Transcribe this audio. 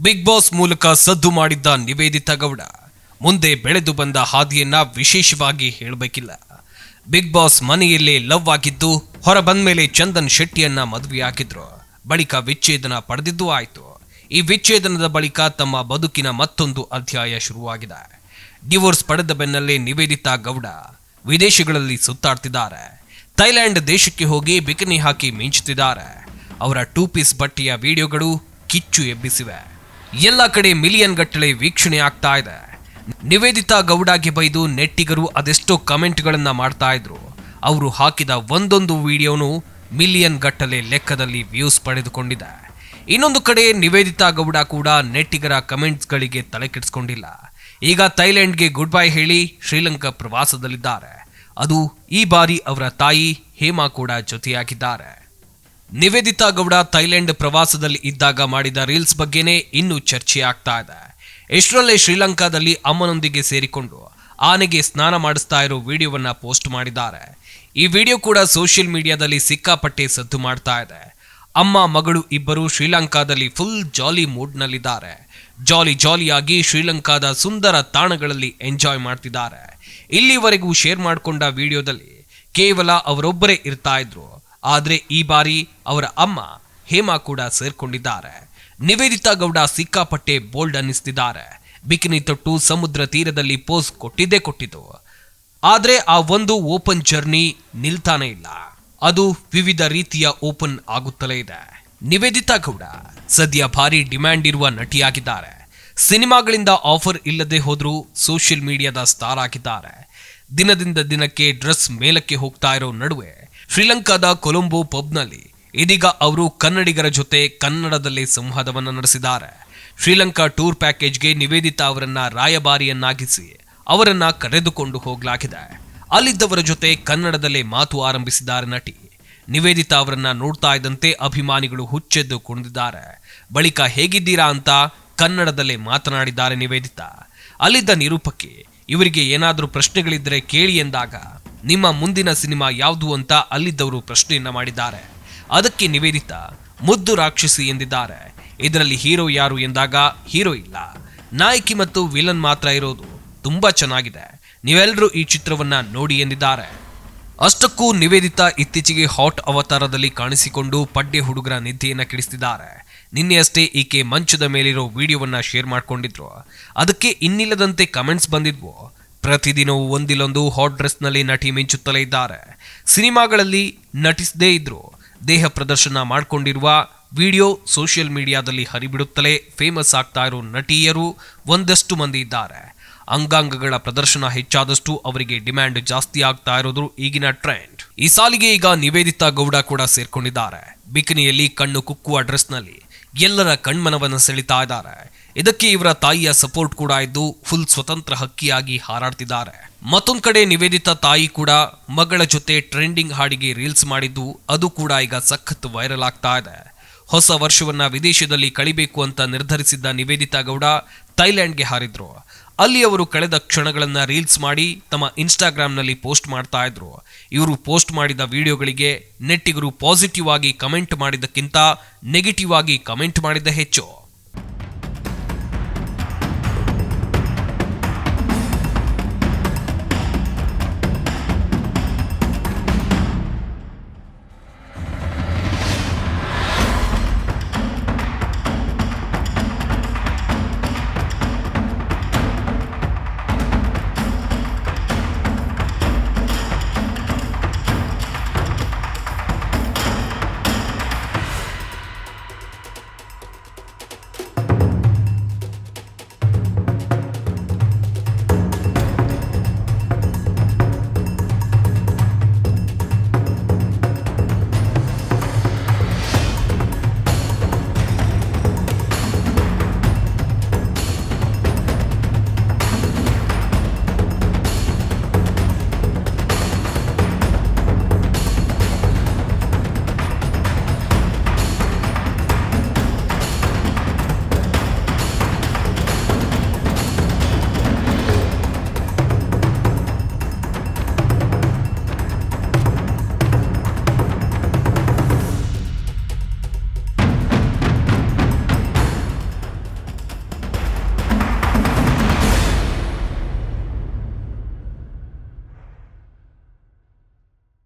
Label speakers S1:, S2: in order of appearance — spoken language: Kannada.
S1: ಬಿಗ್ ಬಾಸ್ ಮೂಲಕ ಸದ್ದು ಮಾಡಿದ್ದ ನಿವೇದಿತಾ ಗೌಡ. ಮುಂದೆ ಬೆಳೆದು ಬಂದ ಹಾದಿಯನ್ನ ವಿಶೇಷವಾಗಿ ಹೇಳಬೇಕಿಲ್ಲ. ಬಿಗ್ ಬಾಸ್ ಮನೆಯಲ್ಲೇ ಲವ್ ಆಗಿದ್ದು, ಹೊರ ಬಂದ್ಮೇಲೆ ಚಂದನ್ ಶೆಟ್ಟಿಯನ್ನ ಮದುವೆಯಾಗಿದ್ರು ಬಳಿಕ ವಿಚ್ಛೇದನ ಪಡೆದಿದ್ದು ಆಯಿತು. ಈ ವಿಚ್ಛೇದನದ ಬಳಿಕ ತಮ್ಮ ಬದುಕಿನ ಮತ್ತೊಂದು ಅಧ್ಯಾಯ ಶುರುವಾಗಿದೆ. ಡಿವೋರ್ಸ್ ಪಡೆದ ಬೆನ್ನಲ್ಲೇ ನಿವೇದಿತಾ ಗೌಡ ವಿದೇಶಗಳಲ್ಲಿ ಸುತ್ತಾಡ್ತಿದ್ದಾರೆ. ಥೈಲ್ಯಾಂಡ್ ದೇಶಕ್ಕೆ ಹೋಗಿ ಬಿಕಿನಿ ಹಾಕಿ ಮಿಂಚುತ್ತಿದ್ದಾರೆ. ಅವರ ಟೂ ಪೀಸ್ ಬಟ್ಟೆಯ ವಿಡಿಯೋಗಳು ಕಿಚ್ಚು ಎಬ್ಬಿಸಿವೆ. ಎಲ್ಲ ಕಡೆ ಮಿಲಿಯನ್ ಗಟ್ಟಲೆ ವೀಕ್ಷಣೆ ಆಗ್ತಾ ಇದೆ. ನಿವೇದಿತಾ ಗೌಡಾಗೆ ಬೈದು ನೆಟ್ಟಿಗರು ಅದೆಷ್ಟೋ ಕಮೆಂಟ್ಗಳನ್ನು ಮಾಡ್ತಾ ಇದ್ರು. ಅವರು ಹಾಕಿದ ಒಂದೊಂದು ವಿಡಿಯೋನು ಮಿಲಿಯನ್ ಗಟ್ಟಲೆ ಲೆಕ್ಕದಲ್ಲಿ ವ್ಯೂಸ್ ಪಡೆದುಕೊಂಡಿದೆ. ಇನ್ನೊಂದು ಕಡೆ ನಿವೇದಿತಾ ಗೌಡ ಕೂಡ ನೆಟ್ಟಿಗರ ಕಮೆಂಟ್ಸ್ಗಳಿಗೆ ತಲೆ ಕೆಡಿಸ್ಕೊಂಡಿಲ್ಲ. ಈಗ ಥೈಲ್ಯಾಂಡ್ಗೆ ಗುಡ್ ಬೈ ಹೇಳಿ ಶ್ರೀಲಂಕಾ ಪ್ರವಾಸದಲ್ಲಿದ್ದಾರೆ. ಅದು ಈ ಬಾರಿ ಅವರ ತಾಯಿ ಹೇಮಾ ಕೂಡ ಜೊತೆಯಾಗಿದ್ದಾರೆ. ನಿವೇದಿತಾ ಗೌಡ ಥೈಲ್ಯಾಂಡ್ ಪ್ರವಾಸದಲ್ಲಿ ಇದ್ದಾಗ ಮಾಡಿದ ರೀಲ್ಸ್ ಬಗ್ಗೆನೇ ಇನ್ನೂ ಚರ್ಚೆ ಆಗ್ತಾ ಇದೆ. ಇಷ್ಟರಲ್ಲೇ ಶ್ರೀಲಂಕಾದಲ್ಲಿ ಅಮ್ಮನೊಂದಿಗೆ ಸೇರಿಕೊಂಡು ಆನೆಗೆ ಸ್ನಾನ ಮಾಡಿಸ್ತಾ ಇರೋ ವಿಡಿಯೋವನ್ನ ಪೋಸ್ಟ್ ಮಾಡಿದ್ದಾರೆ. ಈ ವಿಡಿಯೋ ಕೂಡ ಸೋಷಿಯಲ್ ಮೀಡಿಯಾದಲ್ಲಿ ಸಿಕ್ಕಾಪಟ್ಟೆ ಸದ್ದು ಮಾಡ್ತಾ ಇದೆ. ಅಮ್ಮ, ಮಗಳು ಇಬ್ಬರು ಶ್ರೀಲಂಕಾದಲ್ಲಿ ಫುಲ್ ಜಾಲಿ ಮೂಡ್ನಲ್ಲಿದ್ದಾರೆ. ಜಾಲಿ ಜಾಲಿಯಾಗಿ ಶ್ರೀಲಂಕಾದ ಸುಂದರ ತಾಣಗಳಲ್ಲಿ ಎಂಜಾಯ್ ಮಾಡ್ತಿದ್ದಾರೆ. ಇಲ್ಲಿವರೆಗೂ ಶೇರ್ ಮಾಡಿಕೊಂಡ ವಿಡಿಯೋದಲ್ಲಿ ಕೇವಲ ಅವರೊಬ್ಬರೇ ಇರ್ತಾ ಇದ್ರು. ಆದ್ರೆ ಈ ಬಾರಿ ಅವರ ಅಮ್ಮ ಹೇಮಾ ಕೂಡ ಸೇರ್ಕೊಂಡಿದ್ದಾರೆ. ನಿವೇದಿತಾ ಗೌಡ ಸಿಕ್ಕಾಪಟ್ಟೆ ಬೋಲ್ಡ್ ಅನ್ನಿಸ್ತಿದ್ದಾರೆ. ಬಿಕಿನಿ ತೊಟ್ಟು ಸಮುದ್ರ ತೀರದಲ್ಲಿ ಪೋಸ್ ಕೊಟ್ಟಿದ್ದೇ ಕೊಟ್ಟಿತು. ಆದರೆ ಆ ಒಂದು ಓಪನ್ ಜರ್ನಿ ನಿಲ್ತಾನೆ ಇಲ್ಲ. ಅದು ವಿವಿಧ ರೀತಿಯ ಓಪನ್ ಆಗುತ್ತಲೇ ಇದೆ. ನಿವೇದಿತಾ ಗೌಡ ಸದ್ಯ ಭಾರಿ ಡಿಮ್ಯಾಂಡ್ ಇರುವ ನಟಿಯಾಗಿದ್ದಾರೆ. ಸಿನಿಮಾಗಳಿಂದ ಆಫರ್ ಇಲ್ಲದೆ ಹೋದರೂ ಸೋಷಿಯಲ್ ಮೀಡಿಯಾದ ಸ್ಟಾರ್ ಆಗಿದ್ದಾರೆ. ದಿನದಿಂದ ದಿನಕ್ಕೆ ಡ್ರೆಸ್ ಮೇಲಕ್ಕೆ ಹೋಗ್ತಾ ಇರೋ ನಡುವೆ ಶ್ರೀಲಂಕಾದ ಕೊಲಂಬೋ ಪಬ್ನಲ್ಲಿ ಇದೀಗ ಅವರು ಕನ್ನಡಿಗರ ಜೊತೆ ಕನ್ನಡದಲ್ಲಿ ಸಂವಾದವನ್ನು ನಡೆಸಿದ್ದಾರೆ. ಶ್ರೀಲಂಕಾ ಟೂರ್ ಪ್ಯಾಕೇಜ್ಗೆ ನಿವೇದಿತಾ ಅವರನ್ನ ರಾಯಭಾರಿಯನ್ನಾಗಿಸಿ ಅವರನ್ನ ಕರೆದುಕೊಂಡು ಹೋಗಲಾಗಿದೆ. ಅಲ್ಲಿದ್ದವರ ಜೊತೆ ಕನ್ನಡದಲ್ಲೇ ಮಾತು ಆರಂಭಿಸಿದ್ದಾರೆ ನಟಿ. ನಿವೇದಿತಾ ಅವರನ್ನ ನೋಡ್ತಾ ಇದ್ದಂತೆ ಅಭಿಮಾನಿಗಳು ಹುಚ್ಚೆದ್ದು ಕುಣಿದಿದ್ದಾರೆ ಬಳಿಕ ಹೇಗಿದ್ದೀರಾ ಅಂತ ಕನ್ನಡದಲ್ಲೇ ಮಾತನಾಡಿದ್ದಾರೆ ನಿವೇದಿತಾ. ಅಲ್ಲಿದ್ದ ನಿರೂಪಕಿ, ಇವರಿಗೆ ಏನಾದರೂ ಪ್ರಶ್ನೆಗಳಿದ್ದರೆ ಕೇಳಿ ಎಂದಾಗ ನಿಮ್ಮ ಮುಂದಿನ ಸಿನಿಮಾ ಯಾವುದು ಅಂತ ಅಲ್ಲಿದ್ದವರು ಪ್ರಶ್ನೆಯನ್ನ ಮಾಡಿದ್ದಾರೆ. ಅದಕ್ಕೆ ನಿವೇದಿತಾ ಮುದ್ದು ರಾಕ್ಷಸಿ ಎಂದಿದ್ದಾರೆ. ಇದರಲ್ಲಿ ಹೀರೋ ಯಾರು ಎಂದಾಗ ಹೀರೋ ಇಲ್ಲ. ನಾಯಕಿ ಮತ್ತು ವಿಲನ್ ಮಾತ್ರ ಇರೋದು ತುಂಬಾ ಚೆನ್ನಾಗಿದೆ. ನೀವೆಲ್ಲರೂ ಈ ಚಿತ್ರವನ್ನ ನೋಡಿ ಎಂದಿದ್ದಾರೆ. ಅಷ್ಟಕ್ಕೂ ನಿವೇದಿತಾ ಇತ್ತೀಚೆಗೆ ಹಾಟ್ ಅವತಾರದಲ್ಲಿ ಕಾಣಿಸಿಕೊಂಡು ಪಡ್ಡೆ ಹುಡುಗರ ನಿದ್ದೆಯನ್ನು ಕೆಡಿಸ್ತಿದ್ದಾರೆ. ನಿನ್ನೆಯಷ್ಟೇ ಈಕೆ ಮಂಚದ ಮೇಲಿರೋ ವಿಡಿಯೋವನ್ನ ಶೇರ್ ಮಾಡ್ಕೊಂಡಿದ್ರು. ಅದಕ್ಕೆ ಇನ್ನಿಲ್ಲದಂತೆ ಕಮೆಂಟ್ಸ್ ಬಂದಿದ್ವು. ಪ್ರತಿದಿನವೂ ಒಂದಿಲ್ಲೊಂದು ಹಾಟ್ ಡ್ರೆಸ್ನಲ್ಲಿ ನಟಿ ಮಿಂಚುತ್ತಲೇ ಇದ್ದಾರೆ. ಸಿನಿಮಾಗಳಲ್ಲಿ ನಟಿಸದೇ ಇದ್ರು. ದೇಹ ಪ್ರದರ್ಶನ ಮಾಡಿಕೊಂಡಿರುವ ವಿಡಿಯೋ ಸೋಷಿಯಲ್ ಮೀಡಿಯಾದಲ್ಲಿ ಹರಿಬಿಡುತ್ತಲೇ ಫೇಮಸ್ ಆಗ್ತಾ ಇರೋ ನಟಿಯರು ಒಂದಷ್ಟು ಮಂದಿ ಇದ್ದಾರೆ. ಅಂಗಾಂಗಗಳ ಪ್ರದರ್ಶನ ಹೆಚ್ಚಾದಷ್ಟು ಅವರಿಗೆ ಡಿಮ್ಯಾಂಡ್ ಜಾಸ್ತಿ ಆಗ್ತಾ ಇರೋದು ಈಗಿನ ಟ್ರೆಂಡ್ ಈ ಸಾಲಿಗೆ ಈಗ ನಿವೇದಿತಾ ಗೌಡ ಕೂಡ ಸೇರ್ಕೊಂಡಿದ್ದಾರೆ. ಬಿಕಿನಿಯಲ್ಲಿ ಕಣ್ಣು ಕುಕ್ಕುವ ಡ್ರೆಸ್ನಲ್ಲಿ ಎಲ್ಲರ ಕಣ್ಮನವನ್ನು ಸೆಳಿತಾ ಇದ್ದಾರೆ. ಇದಕ್ಕೆ ಇವರ ತಾಯಿಯ ಸಪೋರ್ಟ್ ಕೂಡ ಇದ್ದು ಫುಲ್ ಸ್ವತಂತ್ರ ಹಕ್ಕಿಯಾಗಿ ಹಾರಾಡ್ತಿದ್ದಾರೆ. ಮತ್ತೊಂದು ಕಡೆ ನಿವೇದಿತಾ ತಾಯಿ ಕೂಡ ಮಗಳ ಜೊತೆ ಟ್ರೆಂಡಿಂಗ್ ಹಾಡಿಗೆ ರೀಲ್ಸ್ ಮಾಡಿದ್ದು ಅದು ಕೂಡ ಈಗ ಸಖತ್ ವೈರಲ್ ಆಗ್ತಾ ಇದೆ. ಹೊಸ ವರ್ಷವನ್ನ ವಿದೇಶದಲ್ಲಿ ಕಳಿಬೇಕು ಅಂತ ನಿರ್ಧರಿಸಿದ್ದ ನಿವೇದಿತಾ ಗೌಡ ಥೈಲ್ಯಾಂಡ್ಗೆ ಹಾರಿದ್ರು. ಅಲ್ಲಿ ಅವರು ಕಳೆದ ಕ್ಷಣಗಳನ್ನ ರೀಲ್ಸ್ ಮಾಡಿ ತಮ್ಮ ಇನ್ಸ್ಟಾಗ್ರಾಮ್ನಲ್ಲಿ ಪೋಸ್ಟ್ ಮಾಡ್ತಾ ಇದ್ರು. ಇವರು ಪೋಸ್ಟ್ ಮಾಡಿದ ವಿಡಿಯೋಗಳಿಗೆ ನೆಟ್ಟಿಗರು ಪಾಸಿಟಿವ್ ಆಗಿ ಕಮೆಂಟ್ ಮಾಡಿದ್ದಕ್ಕಿಂತ ನೆಗೆಟಿವ್ ಆಗಿ ಕಮೆಂಟ್ ಮಾಡಿದ್ದ ಹೆಚ್ಚು.